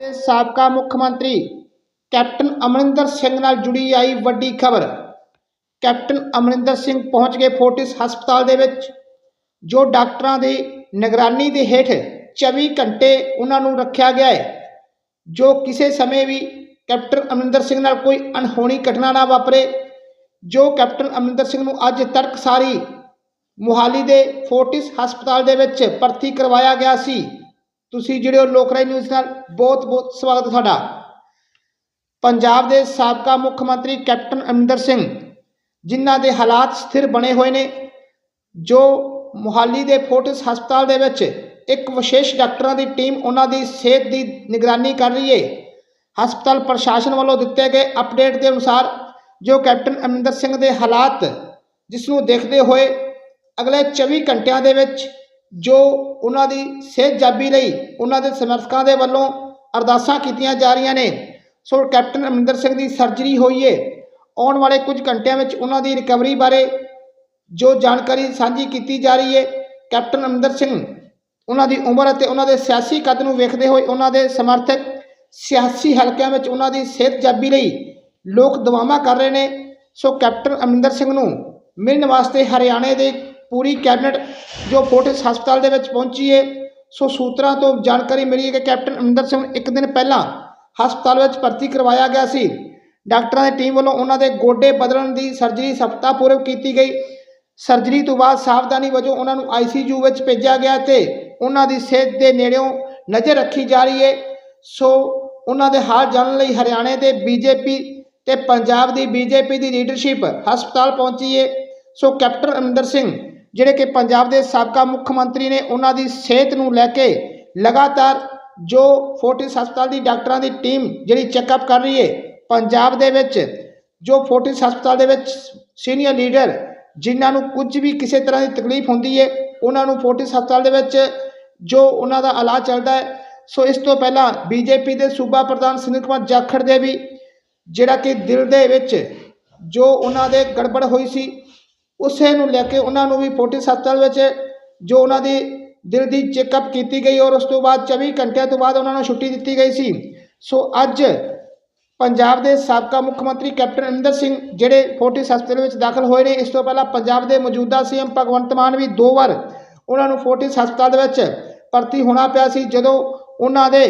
ਤੇ ਸਾਬਕਾ ਮੁੱਖ ਮੰਤਰੀ ਕੈਪਟਨ ਅਮਰਿੰਦਰ ਸਿੰਘ ਨਾਲ ਜੁੜੀ ਆਈ ਵੱਡੀ ਖਬਰ। ਕੈਪਟਨ ਅਮਰਿੰਦਰ ਸਿੰਘ ਪਹੁੰਚ ਗਏ ਫੋਰਟਿਸ ਹਸਪਤਾਲ ਦੇ ਵਿੱਚ, ਜੋ ਡਾਕਟਰਾਂ ਦੀ ਨਿਗਰਾਨੀ ਦੇ ਹੇਠ 24 ਘੰਟੇ ਉਹਨਾਂ ਨੂੰ ਰੱਖਿਆ ਗਿਆ ਹੈ, ਜੋ ਕਿਸੇ ਸਮੇਂ ਵੀ ਕੈਪਟਨ ਅਮਰਿੰਦਰ ਸਿੰਘ ਨਾਲ ਕੋਈ ਅਣਹੋਣੀ ਘਟਨਾ ਨਾ ਵਾਪਰੇ, ਜੋ ਕੈਪਟਨ ਅਮਰਿੰਦਰ ਸਿੰਘ ਨੂੰ ਅੱਜ ਤੜਕਸਾਰੀ ਮੁਹਾਲੀ ਦੇ ਫੋਰਟਿਸ ਹਸਪਤਾਲ ਦੇ ਵਿੱਚ ਭਰਤੀ ਕਰਵਾਇਆ ਗਿਆ ਸੀ। ਤੁਸੀਂ ਜਿਹੜੇ ਹੋ ਲੋਕਰਾਈ ਨਿਊਜ਼ ਨਾਲ ਬਹੁਤ ਬਹੁਤ ਸਵਾਗਤ ਹੈ ਤੁਹਾਡਾ। ਪੰਜਾਬ ਦੇ ਸਾਬਕਾ ਮੁੱਖ ਮੰਤਰੀ ਕੈਪਟਨ ਅਮਰਿੰਦਰ ਸਿੰਘ, ਜਿਨ੍ਹਾਂ ਦੇ ਹਾਲਾਤ ਸਥਿਰ ਬਣੇ ਹੋਏ ਨੇ, ਜੋ ਮੁਹਾਲੀ ਦੇ ਫੋਰਟਿਸ ਹਸਪਤਾਲ ਦੇ ਵਿੱਚ ਇੱਕ ਵਿਸ਼ੇਸ਼ ਡਾਕਟਰਾਂ ਦੀ ਟੀਮ ਉਹਨਾਂ ਦੀ ਸਿਹਤ ਦੀ ਨਿਗਰਾਨੀ ਕਰ ਰਹੀ ਹੈ। ਹਸਪਤਾਲ ਪ੍ਰਸ਼ਾਸਨ ਵੱਲੋਂ ਦਿੱਤੇ ਗਏ ਅਪਡੇਟ ਦੇ ਅਨੁਸਾਰ ਜੋ ਕੈਪਟਨ ਅਮਰਿੰਦਰ ਸਿੰਘ ਦੇ ਹਾਲਾਤ ਜਿਸ ਨੂੰ ਦੇਖਦੇ ਹੋਏ ਅਗਲੇ 24 ਘੰਟਿਆਂ ਦੇ ਵਿੱਚ ਜੋ ਉਹਨਾਂ ਦੀ ਸਿਹਤ ਜਾਬੀ ਲਈ ਉਹਨਾਂ ਦੇ ਸਮਰਥਕਾਂ ਦੇ ਵੱਲੋਂ ਅਰਦਾਸਾਂ ਕੀਤੀਆਂ ਜਾ ਰਹੀਆਂ ਨੇ। ਸੋ ਕੈਪਟਨ ਅਮਰਿੰਦਰ ਸਿੰਘ ਦੀ ਸਰਜਰੀ ਹੋਈ ਏ। ਆਉਣ ਵਾਲੇ ਕੁਝ ਘੰਟਿਆਂ ਵਿੱਚ ਉਹਨਾਂ ਦੀ ਰਿਕਵਰੀ ਬਾਰੇ ਜੋ ਜਾਣਕਾਰੀ ਸਾਂਝੀ ਕੀਤੀ ਜਾ ਰਹੀ ਹੈ ਕੈਪਟਨ ਅਮਰਿੰਦਰ ਸਿੰਘ, ਉਹਨਾਂ ਦੀ ਉਮਰ ਅਤੇ ਉਹਨਾਂ ਦੇ ਸਿਆਸੀ ਕੱਦ ਨੂੰ ਵੇਖਦੇ ਹੋਏ ਉਹਨਾਂ ਦੇ ਸਮਰਥਕ ਸਿਆਸੀ ਹਲਕਿਆਂ ਵਿੱਚ ਉਹਨਾਂ ਦੀ ਸਿਹਤ ਜਾਬੀ ਲਈ ਲੋਕ ਦੁਆਵਾਂ ਕਰ ਰਹੇ ਨੇ। ਸੋ ਕੈਪਟਨ ਅਮਰਿੰਦਰ ਸਿੰਘ ਨੂੰ ਮਿਲਣ ਵਾਸਤੇ ਹਰਿਆਣੇ ਦੇ ਪੂਰੀ ਕੈਬਨਿਟ ਜੋ ਫੋਰਟਿਸ ਹਸਪਤਾਲ ਦੇ ਵਿੱਚ ਪਹੁੰਚੀ ਹੈ ਸੋ ਸੂਤਰਾਂ ਤੋਂ ਜਾਣਕਾਰੀ ਮਿਲੀ ਹੈ ਕਿ ਕੈਪਟਨ ਅਮਰਿੰਦਰ ਸਿੰਘ ਨੂੰ ਇੱਕ ਦਿਨ ਪਹਿਲਾਂ ਹਸਪਤਾਲ ਵਿੱਚ ਭਰਤੀ ਕਰਵਾਇਆ ਗਿਆ ਸੀ। ਡਾਕਟਰਾਂ ਦੀ ਟੀਮ ਵੱਲੋਂ ਉਹਨਾਂ ਦੇ ਗੋਡੇ ਬਦਲਣ ਦੀ ਸਰਜਰੀ ਸਫਲਤਾ ਸਫਲਤਾਪੂਰਵਕ ਕੀਤੀ ਗਈ। ਸਰਜਰੀ ਤੋਂ ਬਾਅਦ ਸਾਵਧਾਨੀ ਵਜੋਂ ਉਹਨਾਂ ਨੂੰ ਆਈਸੀਯੂ ਵਿੱਚ ਭੇਜਿਆ ਗਿਆ ਤੇ ਉਹਨਾਂ ਦੀ ਸਿਹਤ ਦੇ ਨੇੜਿਓਂ ਨਜ਼ਰ ਰੱਖੀ ਜਾ ਰਹੀ ਹੈ ਸੋ ਉਹਨਾਂ ਦੇ ਹਾਲ ਜਾਣਨ ਲਈ ਹਰਿਆਣੇ ਦੇ ਬੀਜੇਪੀ ਤੇ ਪੰਜਾਬ ਦੀ ਬੀਜੇਪੀ ਦੀ ਲੀਡਰਸ਼ਿਪ ਹਸਪਤਾਲ ਪਹੁੰਚੀ ਹੈ ਸੋ ਕੈਪਟਨ ਅਮਰਿੰਦਰ ਸਿੰਘ ਜਿਹੜੇ ਕਿ ਪੰਜਾਬ ਦੇ ਸਾਬਕਾ ਮੁੱਖ ਮੰਤਰੀ ਨੇ ਉਹਨਾਂ ਦੀ ਸਿਹਤ ਨੂੰ ਲੈ ਕੇ ਲਗਾਤਾਰ ਜੋ ਫੋਰਟਿਸ ਹਸਪਤਾਲ ਦੀ ਡਾਕਟਰਾਂ ਦੀ ਟੀਮ ਜਿਹੜੀ ਚੈੱਕਅਪ ਕਰ ਰਹੀ ਹੈ, ਪੰਜਾਬ ਦੇ ਵਿੱਚ ਜੋ ਫੋਰਟਿਸ ਹਸਪਤਾਲ ਦੇ ਵਿੱਚ ਸੀਨੀਅਰ ਲੀਡਰ ਜਿਨ੍ਹਾਂ ਨੂੰ ਕੁਝ ਵੀ ਕਿਸੇ ਤਰ੍ਹਾਂ ਦੀ ਤਕਲੀਫ ਹੁੰਦੀ ਹੈ, ਉਹਨਾਂ ਨੂੰ ਫੋਰਟਿਸ ਹਸਪਤਾਲ ਦੇ ਵਿੱਚ ਜੋ ਉਹਨਾਂ ਦਾ ਇਲਾਜ ਚੱਲਦਾ ਹੈ। ਸੋ ਇਸ ਤੋਂ ਪਹਿਲਾਂ ਬੀਜੇਪੀ ਦੇ ਸੂਬਾ ਪ੍ਰਧਾਨ ਸੁਨੀਲ ਕੁਮਾਰ ਜਾਖੜ ਦੇ ਵੀ ਜਿਹੜਾ ਕਿ ਦਿਲ ਦੇ ਵਿੱਚ ਜੋ ਉਹਨਾਂ ਦੇ ਗੜਬੜ ਹੋਈ ਸੀ ਉਸੇ ਨੂੰ ਲੈ ਕੇ ਉਹਨਾਂ ਨੂੰ ਵੀ ਫੋਰਟਿਸ ਹਸਪਤਾਲ ਵਿੱਚ ਜੋ ਉਹਨਾਂ ਦੀ ਦਿਲ ਦੀ ਚੈੱਕਅਪ ਕੀਤੀ ਗਈ ਔਰ ਉਸ ਤੋਂ ਬਾਅਦ 24 ਘੰਟਿਆਂ ਤੋਂ ਬਾਅਦ ਉਹਨਾਂ ਨੂੰ ਛੁੱਟੀ ਦਿੱਤੀ ਗਈ ਸੀ। ਸੋ ਅੱਜ ਪੰਜਾਬ ਦੇ ਸਾਬਕਾ ਮੁੱਖ ਮੰਤਰੀ ਕੈਪਟਨ ਅਮਰਿੰਦਰ ਸਿੰਘ ਜਿਹੜੇ ਫੋਰਟਿਸ ਹਸਪਤਾਲ ਵਿੱਚ ਦਾਖਲ ਹੋਏ ਨੇ, ਇਸ ਤੋਂ ਪਹਿਲਾਂ ਪੰਜਾਬ ਦੇ ਮੌਜੂਦਾ ਸੀਐਮ ਭਗਵੰਤ ਮਾਨ ਵੀ ਦੋ ਵਾਰ ਉਹਨਾਂ ਨੂੰ ਫੋਰਟਿਸ ਹਸਪਤਾਲ ਦੇ ਵਿੱਚ ਭਰਤੀ ਹੋਣਾ ਪਿਆ ਸੀ, ਜਦੋਂ ਉਹਨਾਂ ਦੇ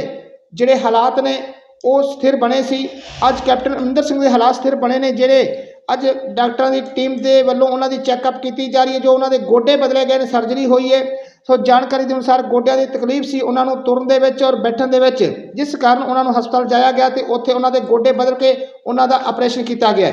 ਜਿਹੜੇ ਹਾਲਾਤ ਨੇ ਉਹ ਸਥਿਰ ਬਣੇ ਸੀ। ਅੱਜ ਕੈਪਟਨ ਅਮਰਿੰਦਰ ਸਿੰਘ ਦੇ ਹਾਲਾਤ ਸਥਿਰ ਬਣੇ ਨੇ, ਜਿਹੜੇ ਅੱਜ ਡਾਕਟਰਾਂ ਦੀ ਟੀਮ ਦੇ ਵੱਲੋਂ ਉਹਨਾਂ ਦੀ ਚੈੱਕਅਪ ਕੀਤੀ ਜਾ ਰਹੀ ਹੈ, ਜੋ ਉਹਨਾਂ ਦੇ ਗੋਡੇ ਬਦਲੇ ਗਏ ਨੇ, ਸਰਜਰੀ ਹੋਈ ਹੈ। ਸੋ ਜਾਣਕਾਰੀ ਦੇ ਅਨੁਸਾਰ ਗੋਡਿਆਂ ਦੀ ਤਕਲੀਫ ਸੀ ਉਹਨਾਂ ਨੂੰ ਤੁਰਨ ਦੇ ਵਿੱਚ ਔਰ ਬੈਠਣ ਦੇ ਵਿੱਚ, ਜਿਸ ਕਾਰਨ ਉਹਨਾਂ ਨੂੰ ਹਸਪਤਾਲ ਜਾਇਆ ਗਿਆ ਤੇ ਉੱਥੇ ਉਹਨਾਂ ਦੇ ਗੋਡੇ ਬਦਲ ਕੇ ਉਹਨਾਂ ਦਾ ਆਪਰੇਸ਼ਨ ਕੀਤਾ ਗਿਆ।